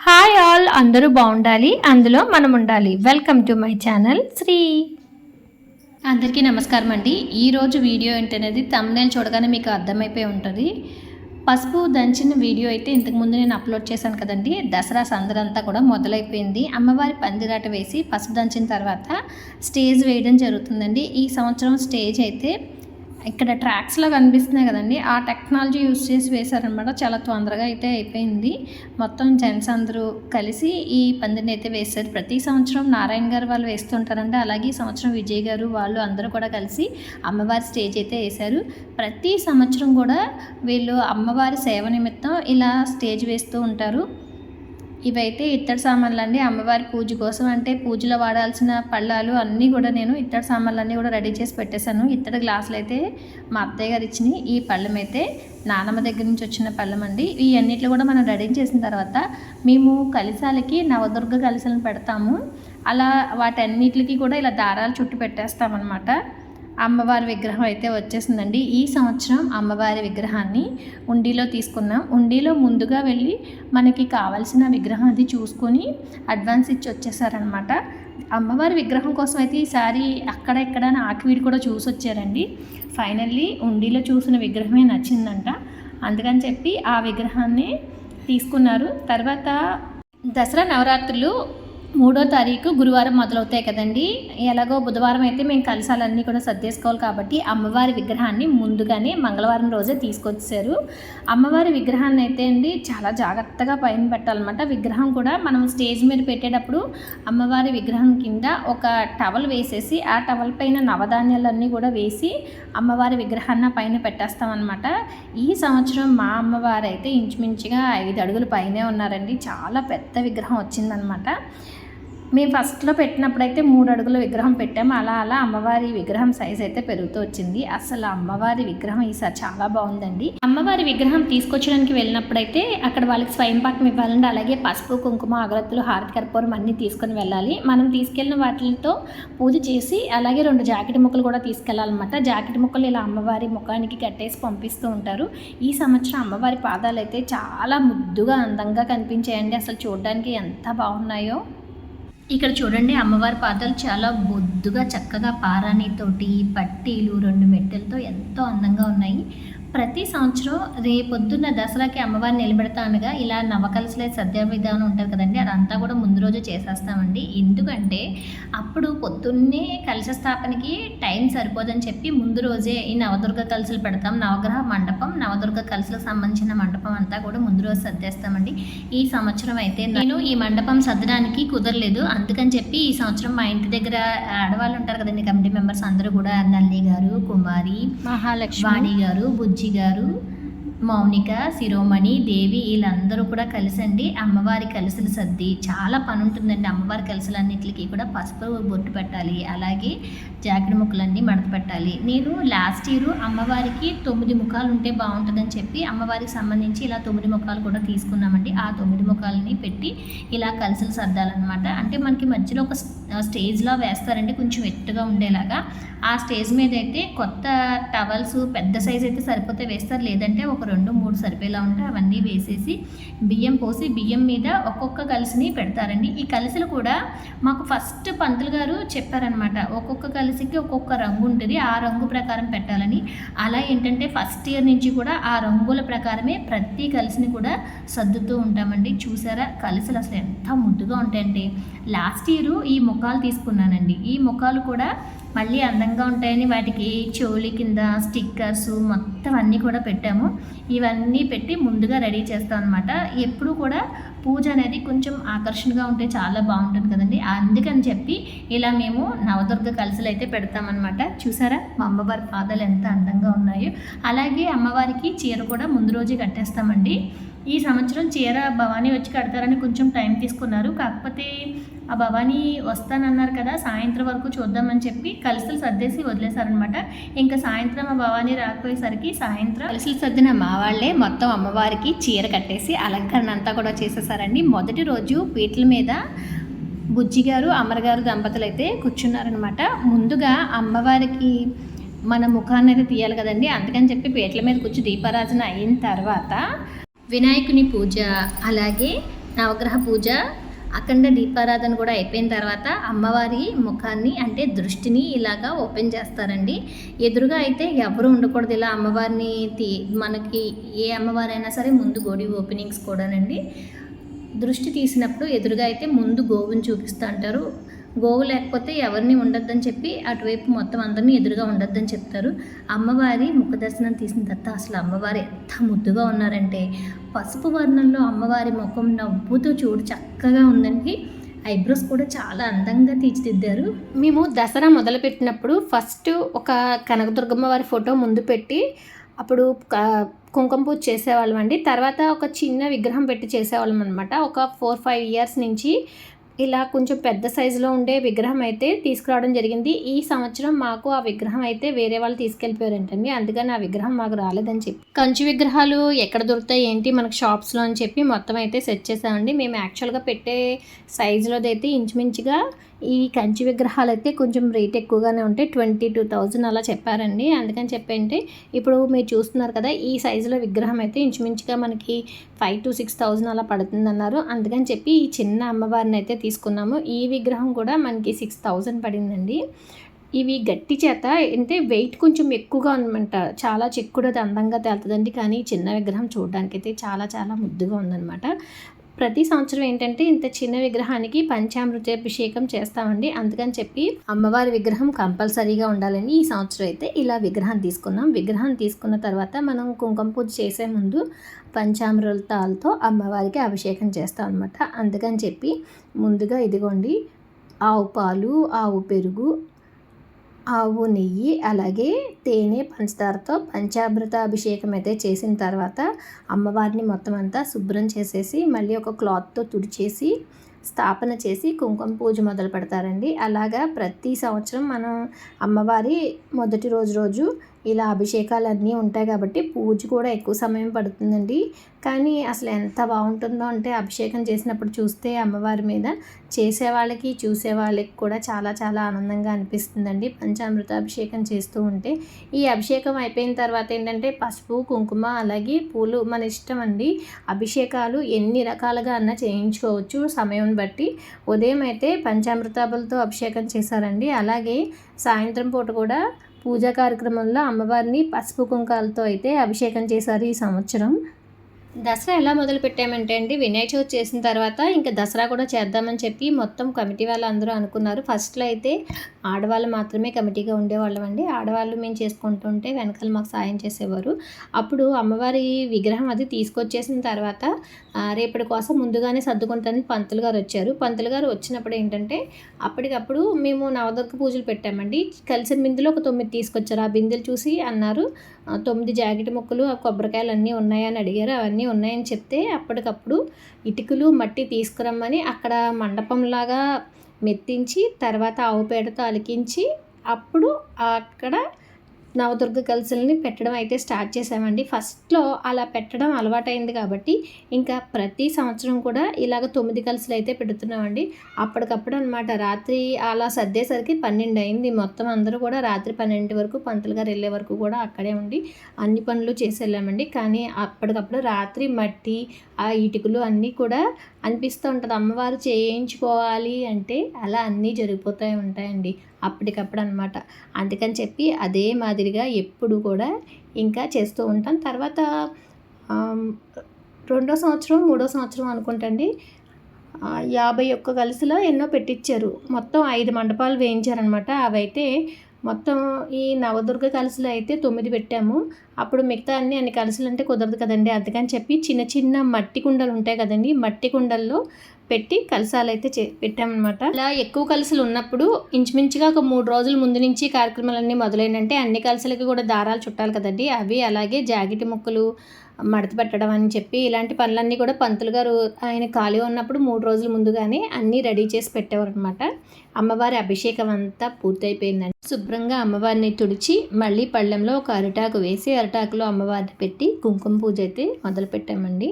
Hi all అందరూ బాగుండాలి అందులో మనం ఉండాలి welcome to my channel Shri. అందరికీ నమస్కారం అండి ఈరోజు వీడియో ఏంటనేది తమ్నేల్ చూడగానే మీకు అర్థమైపోయి ఉంటుంది. పసుపు దంచిన వీడియో అయితే ఇంతకుముందు నేను అప్లోడ్ చేశాను కదండి. దసరా సందరంతా కూడా మొదలైపోయింది. అమ్మవారి పందిరాట వేసి పసుపు దంచిన తర్వాత స్టేజ్ వేయడం జరుగుతుందండి. ఈ సంవత్సరం స్టేజ్ అయితే ఇక్కడ ట్రాక్స్లో కనిపిస్తున్నాయి కదండి. ఆ టెక్నాలజీ యూస్ చేసి వేశారనమాట. చాలా తొందరగా అయితే అయిపోయింది. మొత్తం జెంట్స్ అందరూ కలిసి ఈ పందిని అయితే వేశారు. ప్రతి సంవత్సరం నారాయణ గారు వాళ్ళు వేస్తుంటారండి. అలాగే సంవత్సరం విజయ్ గారు వాళ్ళు అందరూ కూడా కలిసి అమ్మవారి స్టేజ్ అయితే వేశారు. ప్రతి సంవత్సరం కూడా వీళ్ళు అమ్మవారి సేవ నిమిత్తం ఇలా స్టేజ్ వేస్తూ ఉంటారు. ఇవైతే ఇత్తడి సామాన్లు అండి అమ్మవారి పూజ కోసం అంటే పూజలో వాడాల్సిన పళ్ళాలు అన్నీ కూడా నేను ఇత్తడి సామాన్లు అన్నీ కూడా రెడీ చేసి పెట్టేశాను. ఇత్తడి గ్లాసులు అయితే మా అత్తయ్య గారు ఇచ్చినాయి. ఈ పళ్ళం అయితే నానమ్మ దగ్గర నుంచి వచ్చిన పళ్ళం అండి. ఈ అన్నిట్లో కూడా మనం రెడీ చేసిన తర్వాత మేము కలిసాలకి నవదుర్గ కలిసాలను పెడతాము. అలా వాటన్నిటికి కూడా ఇలా దారాలు చుట్టి పెట్టేస్తామన్నమాట. అమ్మవారి విగ్రహం అయితే వచ్చేసిందండి. ఈ సంవత్సరం అమ్మవారి విగ్రహాన్ని ఉండిలో తీసుకున్నాం ఉండిలో ముందుగా వెళ్ళి మనకి కావాల్సిన విగ్రహం అది చూసుకొని అడ్వాన్స్ ఇచ్చి వచ్చేసారనమాట అమ్మవారి విగ్రహం కోసం అయితే ఈసారి అక్కడ ఇక్కడ ఆకివీడి కూడా చూసి వచ్చారండి. ఫైనల్లీ ఉండిలో చూసిన విగ్రహమే నచ్చిందంట. అందుకని చెప్పి ఆ విగ్రహాన్ని తీసుకున్నారు. తర్వాత దసరా నవరాత్రులు మూడో తారీఖు గురువారం మొదలవుతాయి కదండి. ఎలాగో బుధవారం అయితే మేము కలసాలన్నీ కూడా సర్దేసుకోవాలి కాబట్టి అమ్మవారి విగ్రహాన్ని ముందుగానే మంగళవారం రోజే తీసుకొచ్చారు. అమ్మవారి విగ్రహాన్ని అయితే అండి చాలా జాగ్రత్తగా పైన పెట్టాలన్నమాట. విగ్రహం కూడా మనం స్టేజ్ మీద పెట్టేటప్పుడు అమ్మవారి విగ్రహం కింద ఒక టవల్ వేసేసి ఆ టవల్ పైన నవధాన్యాలన్నీ కూడా వేసి అమ్మవారి విగ్రహాన్ని పైన పెట్టేస్తామన్నమాట. ఈ సంవత్సరం మా అమ్మవారు అయితే ఇంచుమించుగా ఐదు అడుగుల పైనే ఉన్నారండి. చాలా పెద్ద విగ్రహం వచ్చిందనమాట మేము ఫస్ట్లో పెట్టినప్పుడైతే మూడు అడుగుల విగ్రహం పెట్టాము. అలా అలా అమ్మవారి విగ్రహం సైజ్ అయితే పెరుగుతూ వచ్చింది. అసలు అమ్మవారి విగ్రహం ఈసారి చాలా బాగుందండి. అమ్మవారి విగ్రహం తీసుకొచ్చడానికి వెళ్ళినప్పుడైతే అక్కడ వాళ్ళకి స్వయం పాకం ఇవ్వాలండి. అలాగే పసుపు కుంకుమ అగరత్తులు హారతి కర్పూరం అన్నీ తీసుకొని వెళ్ళాలి. మనం తీసుకెళ్ళిన వాటితో పూజ చేసి అలాగే రెండు జాకెట్ ముక్కలు కూడా తీసుకెళ్ళాలన్నమాట. జాకెట్ ముక్కలు ఇలా అమ్మవారి ముఖానికి కట్టేసి పంపిస్తూ ఉంటారు. ఈ సంవత్సరం అమ్మవారి పాదాలు అయితే చాలా ముద్దుగా అందంగా కనిపించాయండి. అసలు చూడడానికి ఎంత బాగున్నాయో. ఇక్కడ చూడండి అమ్మవారి పాదాలు చాలా బొద్దుగా చక్కగా పారాణితోటి పట్టీలు రెండు మెట్టెలతో ఎంతో అందంగా ఉన్నాయి. ప్రతి సంవత్సరం రేపొద్దున్న దసరాకి అమ్మవారిని నిలబెడతానుగా ఇలా నవకలసలే సద్య విధానం ఉంటుంది కదండి అదంతా కూడా ముందు రోజు చేసేస్తామండి. ఎందుకంటే అప్పుడు పొద్దున్నే కలశ స్థాపనకి టైం సరిపోదని చెప్పి ముందు రోజే ఈ నవదుర్గ కలసలు పెడతాం. నవగ్రహ మండపం నవదుర్గ కలసలకు సంబంధించిన మండపం అంతా కూడా ముందు రోజు సర్దేస్తామండి. ఈ సంవత్సరం అయితే నేను ఈ మండపం సర్దడానికి కుదరలేదు. అందుకని చెప్పి ఈ సంవత్సరం మా ఇంటి దగ్గర ఆడవాళ్ళు ఉంటారు కదండి కమిటీ మెంబర్స్ అందరూ కూడా నల్లి గారు కుమారి మహాలక్ష్మి. వాణి గారు బుజ్జి గారు మౌనిక శిరోమణి దేవి వీళ్ళందరూ కూడా కలిసండి. అమ్మవారి కలుసులు సర్ది చాలా పని ఉంటుందండి. అమ్మవారి కలుసులన్నిటికి కూడా పసుపు బొట్టు పెట్టాలి. అలాగే జాకెట్ ముక్కలన్నీ మడత పెట్టాలి. నేను లాస్ట్ ఇయర్ అమ్మవారికి తొమ్మిది ముఖాలు ఉంటే బాగుంటుందని చెప్పి అమ్మవారికి సంబంధించి ఇలా తొమ్మిది ముఖాలు కూడా తీసుకున్నామండి. ఆ తొమ్మిది ముఖాలని పెట్టి ఇలా కలుసులు సర్దాలన్నమాట. అంటే మనకి మధ్యలో ఒక స్టేజ్లో వేస్తారండి కొంచెం ఎత్తుగా ఉండేలాగా. ఆ స్టేజ్ మీద అయితే కొత్త టవల్స్ పెద్ద సైజ్ అయితే సరిపోతే వేస్తారు లేదంటే ఒక రెండు మూడు సరిపోయేలా ఉంటే అవన్నీ వేసేసి బియ్యం పోసి బియ్యం మీద ఒక్కొక్క కలిసిని పెడతారండి. ఈ కలిసిలు కూడా మాకు ఫస్ట్ పంతులు గారు చెప్పారనమాట ఒక్కొక్క కలిసికి ఒక్కొక్క రంగు ఉంటుంది ఆ రంగు ప్రకారం పెట్టాలని. అలా ఏంటంటే ఫస్ట్ ఇయర్ నుంచి కూడా ఆ రంగుల ప్రకారమే ప్రతి కలిసిని కూడా సర్దుతూ ఉంటామండి. చూసారా? కలిసిలు అసలు ఎంత ముద్దుగా ఉంటాయండి లాస్ట్ ఇయర్ ఈ ముఖాలు తీసుకున్నానండి. ఈ ముఖాలు కూడా మళ్ళీ అందంగా ఉంటాయని వాటికి చెవులి కింద స్టిక్కర్స్ మొత్తం అన్నీ కూడా పెట్టాము. ఇవన్నీ పెట్టి ముందుగా రెడీ చేస్తాం అనమాట ఎప్పుడు కూడా పూజ అనేది కొంచెం ఆకర్షణగా ఉంటే చాలా బాగుంటుంది కదండి. అందుకని చెప్పి ఇలా మేము నవదుర్గ కలసలు అయితే పెడతామన్నమాట చూసారా? మా అమ్మవారి పాదాలు ఎంత అందంగా ఉన్నాయో. అలాగే అమ్మవారికి చీర కూడా ముందు రోజే కట్టేస్తామండి. ఈ సంవత్సరం చీర భవానీ వచ్చి కడతారని కొంచెం టైం తీసుకున్నారు. కాకపోతే ఆ భవానీ వస్తానన్నారు కదా సాయంత్రం వరకు చూద్దామని చెప్పి కలిసిలు సర్దేసి వదిలేశారనమాట ఇంకా సాయంత్రం ఆ భవానీ రాకపోయేసరికి సాయంత్రం కలిసిలు సర్దిన మా వాళ్ళే మొత్తం అమ్మవారికి చీర కట్టేసి అలంకరణ అంతా కూడా చేసేసారండి. మొదటి రోజు పీటల మీద బుజ్జి గారు అమ్మగారు దంపతులు అయితే కూర్చున్నారనమాట ముందుగా అమ్మవారికి మన ముఖాన్ని అయితే తీయాలి కదండి. అందుకని చెప్పి పీటల మీద కూర్చు దీపారాధన అయిన తర్వాత వినాయకుని పూజ అలాగే నవగ్రహ పూజ అఖండ దీపారాధన కూడా అయిపోయిన తర్వాత అమ్మవారి ముఖాన్ని అంటే దృష్టిని ఇలాగా ఓపెన్ చేస్తారండి. ఎదురుగా అయితే ఎవరు ఉండకూడదు. ఇలా అమ్మవారిని తీ మనకి ఏ అమ్మవారైనా సరే ముందు గోడి ఓపెనింగ్స్ కూడానండి. దృష్టి తీసినప్పుడు ఎదురుగా అయితే ముందు గోవుని చూపిస్తూ అంటారు. గోవు లేకపోతే ఎవరిని ఉండొద్దని చెప్పి అటువైపు మొత్తం అందరినీ ఎదురుగా ఉండొద్దని చెప్తారు. అమ్మవారి ముఖ దర్శనం తీసిన తర్వాత అసలు అమ్మవారు ఎంత ముద్దుగా ఉన్నారంటే పసుపు వర్ణంలో అమ్మవారి ముఖం నవ్వుతూ చూడు చక్కగా ఉందండి. ఐబ్రోస్ కూడా చాలా అందంగా తీర్చిదిద్దారు. మేము దసరా మొదలుపెట్టినప్పుడు ఫస్ట్ ఒక కనకదుర్గమ్మ వారి ఫోటో ముందు పెట్టి అప్పుడు కుంకుమ పూజ చేసేవాళ్ళం అండి తర్వాత ఒక చిన్న విగ్రహం పెట్టి చేసేవాళ్ళం అనమాట ఒక ఫోర్ ఫైవ్ ఇయర్స్ నుంచి ఇలా కొంచెం పెద్ద సైజులో ఉండే విగ్రహం అయితే తీసుకురావడం జరిగింది. ఈ సంవత్సరం మాకు ఆ విగ్రహం అయితే వేరే వాళ్ళు తీసుకెళ్ళిపోయారంటండి అందుకని ఆ విగ్రహం మాకు రాలేదని చెప్పి. కంచు విగ్రహాలు ఎక్కడ దొరుకుతాయి ఏంటి మనకు షాప్స్లో అని చెప్పి మొత్తం అయితే సెట్ చేసామండి మేము యాక్చువల్గా పెట్టే సైజులోది అయితే ఇంచుమించుగా ఈ కంచి విగ్రహాలు అయితే కొంచెం రేట్ ఎక్కువగానే ఉంటాయి. ట్వంటీ టూ థౌజండ్ అలా చెప్పారండి. అందుకని చెప్పంటే ఇప్పుడు మీరు చూస్తున్నారు కదా ఈ సైజులో విగ్రహం అయితే ఇంచుమించుగా మనకి ఫైవ్ టు సిక్స్ థౌజండ్ అలా పడుతుంది అన్నారు అందుకని చెప్పి ఈ చిన్న అమ్మవారిని అయితే తీసుకున్నాము. ఈ విగ్రహం కూడా మనకి సిక్స్ థౌజండ్ పడిందండి. ఇవి గట్టి చేత అంటే వెయిట్ కొంచెం ఎక్కువగా ఉందన్నమాట. చాలా చిక్కుడు అందంగా తేలుతుందండి. కానీ ఈ చిన్న విగ్రహం చూడడానికి అయితే చాలా చాలా ముద్దుగా ఉందన్నమాట. ప్రతి సంవత్సరం ఏంటంటే ఇంత చిన్న విగ్రహానికి పంచామృతాభిషేకం చేస్తామండి. అందుకని చెప్పి అమ్మవారి విగ్రహం కంపల్సరీగా ఉండాలని ఈ సంవత్సరం అయితే ఇలా విగ్రహం తీసుకున్నాం. విగ్రహం తీసుకున్న తర్వాత మనం కుంకుమ పూజ చేసే ముందు పంచామృతాలతో అమ్మవారికి అభిషేకం చేస్తాం అనమాట అందుకని చెప్పి ముందుగా ఇదిగోండి ఆవు పాలు ఆవు పెరుగు ఆవు నెయ్యి అలాగే తేనె పంచదారతో పంచామృత అభిషేకం అయితే చేసిన తర్వాత అమ్మవారిని మొత్తం అంతా శుభ్రం చేసేసి మళ్ళీ ఒక క్లాత్తో తుడిచేసి స్థాపన చేసి కుంకుమ పూజ మొదలు పెడతారండి అలాగా ప్రతి సంవత్సరం మనం అమ్మవారి మొదటి రోజు రోజు ఇలా అభిషేకాలు అన్నీ ఉంటాయి కాబట్టి పూజ కూడా ఎక్కువ సమయం పడుతుందండి. కానీ అసలు ఎంత బాగుంటుందో అంటే అభిషేకం చేసినప్పుడు చూస్తే అమ్మవారి మీద చేసే వాళ్ళకి చూసే వాళ్ళకి కూడా చాలా చాలా ఆనందంగా అనిపిస్తుందండి. పంచామృత అభిషేకం చేస్తూ ఉంటే ఈ అభిషేకం అయిపోయిన తర్వాత ఏంటంటే పసుపు కుంకుమ అలాగే పూలు మన ఇష్టం అండి. అభిషేకాలు ఎన్ని రకాలుగా అన్న చేయించుకోవచ్చు. సమయం బట్టి ఉదయం అయితే పంచామృతాలతో అభిషేకం చేశారండి. అలాగే సాయంత్రం పూట కూడా పూజా కార్యక్రమంలో అమ్మవారిని పసుపు కుంకాలతో అయితే అభిషేకం చేశారు ఈ సంవత్సరం. దసరా ఎలా మొదలు పెట్టామంటే అండి వినాయక చవితి చేసిన తర్వాత ఇంకా దసరా కూడా చేద్దామని చెప్పి మొత్తం కమిటీ వాళ్ళు అందరూ అనుకున్నారు. ఫస్ట్లో అయితే ఆడవాళ్ళు మాత్రమే కమిటీగా ఉండేవాళ్ళం అండి. ఆడవాళ్ళు మేము చేసుకుంటుంటే వెనకాల మాకు సాయం చేసేవారు. అప్పుడు అమ్మవారి విగ్రహం అది తీసుకొచ్చేసిన తర్వాత రేపటి కోసం ముందుగానే సర్దుకుంటానని పంతులు గారు వచ్చారు. పంతులు గారు వచ్చినప్పుడు ఏంటంటే అప్పటికప్పుడు మేము నవదుర్గ పూజలు పెట్టామండి. కలిసిన బిందులు ఒక తొమ్మిది తీసుకొచ్చారు. ఆ బిందులు చూసి అన్నారు తొమ్మిది జాకెట్ ముక్కలు ఆ కొబ్బరికాయలు అన్నీ ఉన్నాయని అడిగారు. అవన్నీ ఉన్నాయని చెప్తే అప్పటికప్పుడు ఇటుకలు మట్టి తీసుకురమ్మని అక్కడ మండపంలాగా మెత్తించి తర్వాత ఆవు పేడతో అలికించి అప్పుడు అక్కడ నవదుర్గ కలిసిల్ని పెట్టడం అయితే స్టార్ట్ చేసామండి ఫస్ట్లో అలా పెట్టడం అలవాటైంది కాబట్టి ఇంకా ప్రతి సంవత్సరం కూడా ఇలాగ తొమ్మిది కలిసిలు అయితే పెడుతున్నామండి. అప్పటికప్పుడు అనమాట రాత్రి అలా సర్దేసరికి పన్నెండు అయింది. మొత్తం అందరూ కూడా రాత్రి పన్నెండు వరకు పంతులు గారు వెళ్ళే వరకు కూడా అక్కడే ఉండి అన్ని పనులు చేసి వెళ్ళామండి. కానీ అప్పటికప్పుడు రాత్రి మట్టి ఆ ఇటుకలు అన్నీ కూడా అనిపిస్తూ ఉంటుంది. అమ్మవారు చేయించుకోవాలి అంటే అలా అన్నీ జరిగిపోతూ ఉంటాయండి. అప్పటికప్పుడు అనమాట అందుకని చెప్పి అదే మాదిరిగా ఎప్పుడు కూడా ఇంకా చేస్తూ ఉంటాం. తర్వాత రెండో సంవత్సరం మూడో సంవత్సరం అనుకుంటండి యాభై ఒక్క కలిసిలో ఎన్నో పెట్టించారు మొత్తం ఐదు మండపాలు వేయించారనమాట అవైతే మొత్తం ఈ నవదుర్గ కలసలు అయితే తొమ్మిది పెట్టాము. అప్పుడు మిగతా అన్ని అన్ని కలసలు అంటే కుదరదు కదండి. అందుకని చెప్పి చిన్న చిన్న మట్టి కుండలు ఉంటాయి కదండి. మట్టి కుండల్లో పెట్టి కలసాలు అయితే చే పెట్టామన్నమాట. అలా ఎక్కువ కలసలు ఉన్నప్పుడు ఇంచుమించుగా ఒక మూడు రోజుల ముందు నుంచి కార్యక్రమాలన్నీ మొదలైనంటే అన్ని కలసలకి కూడా దారాలు చుట్టాలి కదండి. అవి అలాగే జాకెట్ ముక్కలు మడత పెట్టడం అని చెప్పి ఇలాంటి పనులన్నీ కూడా పంతులు గారు ఆయన ఖాళీ ఉన్నప్పుడు మూడు రోజుల ముందుగానే అన్నీ రెడీ చేసి పెట్టేవారు అనమాట అమ్మవారి అభిషేకం అంతా పూర్తయిపోయిందండి. శుభ్రంగా అమ్మవారిని తుడిచి మళ్ళీ పళ్ళెంలో ఒక అరిటాకు వేసి అరిటాకులో అమ్మవారిని పెట్టి కుంకుమ పూజ అయితే మొదలు పెట్టామండి.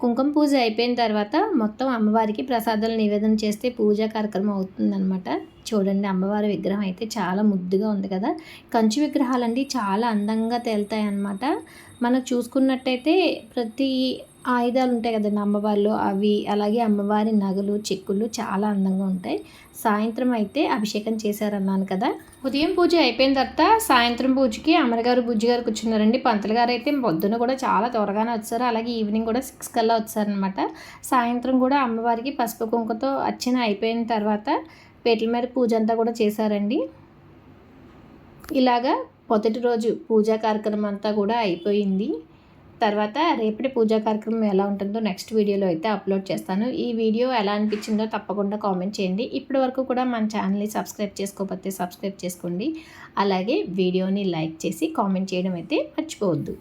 కుంకుమ పూజ అయిపోయిన తర్వాత మొత్తం అమ్మవారికి ప్రసాదాలు నివేదన చేస్తే పూజా కార్యక్రమం అవుతుందన్నమాట. చూడండి అమ్మవారి విగ్రహం అయితే చాలా ముద్దుగా ఉంది కదా. కంచు విగ్రహాలండి చాలా అందంగా తేలుతాయి అన్నమాట మనం చూసుకున్నట్టయితే ప్రతి ఆయుధాలు ఉంటాయి కదండి అమ్మవారిలో. అవి అలాగే అమ్మవారి నగలు చెక్కులు చాలా అందంగా ఉంటాయి. సాయంత్రం అయితే అభిషేకం చేశారన్నాను కదా. ఉదయం పూజ అయిపోయిన తర్వాత సాయంత్రం పూజకి అమ్మగారు బుజ్జిగారు కూర్చున్నారండి. పంతులు గారు అయితే పొద్దున కూడా చాలా త్వరగానే వచ్చారు. అలాగే ఈవినింగ్ కూడా సిక్స్ కల్లా వచ్చారనమాట సాయంత్రం కూడా అమ్మవారికి పసుపు కుంకుతో అర్చన అయిపోయిన తర్వాత పేట్ల మీద పూజ అంతా కూడా చేశారండి. ఇలాగా మొదటి రోజు పూజా కార్యక్రమం అంతా కూడా అయిపోయింది. తర్వాత రేపటి పూజా కార్యక్రమం ఎలా ఉంటుందో నెక్స్ట్ వీడియోలో అయితే అప్లోడ్ చేస్తాను. ఈ వీడియో ఎలా అనిపించిందో తప్పకుండా కామెంట్ చేయండి. ఇప్పటి వరకు కూడా మన ఛానల్ని సబ్స్క్రైబ్ చేసుకోకపోతే సబ్స్క్రైబ్ చేసుకోండి. అలాగే వీడియోని లైక్ చేసి కామెంట్ చేయడం అయితే మర్చిపోవద్దు.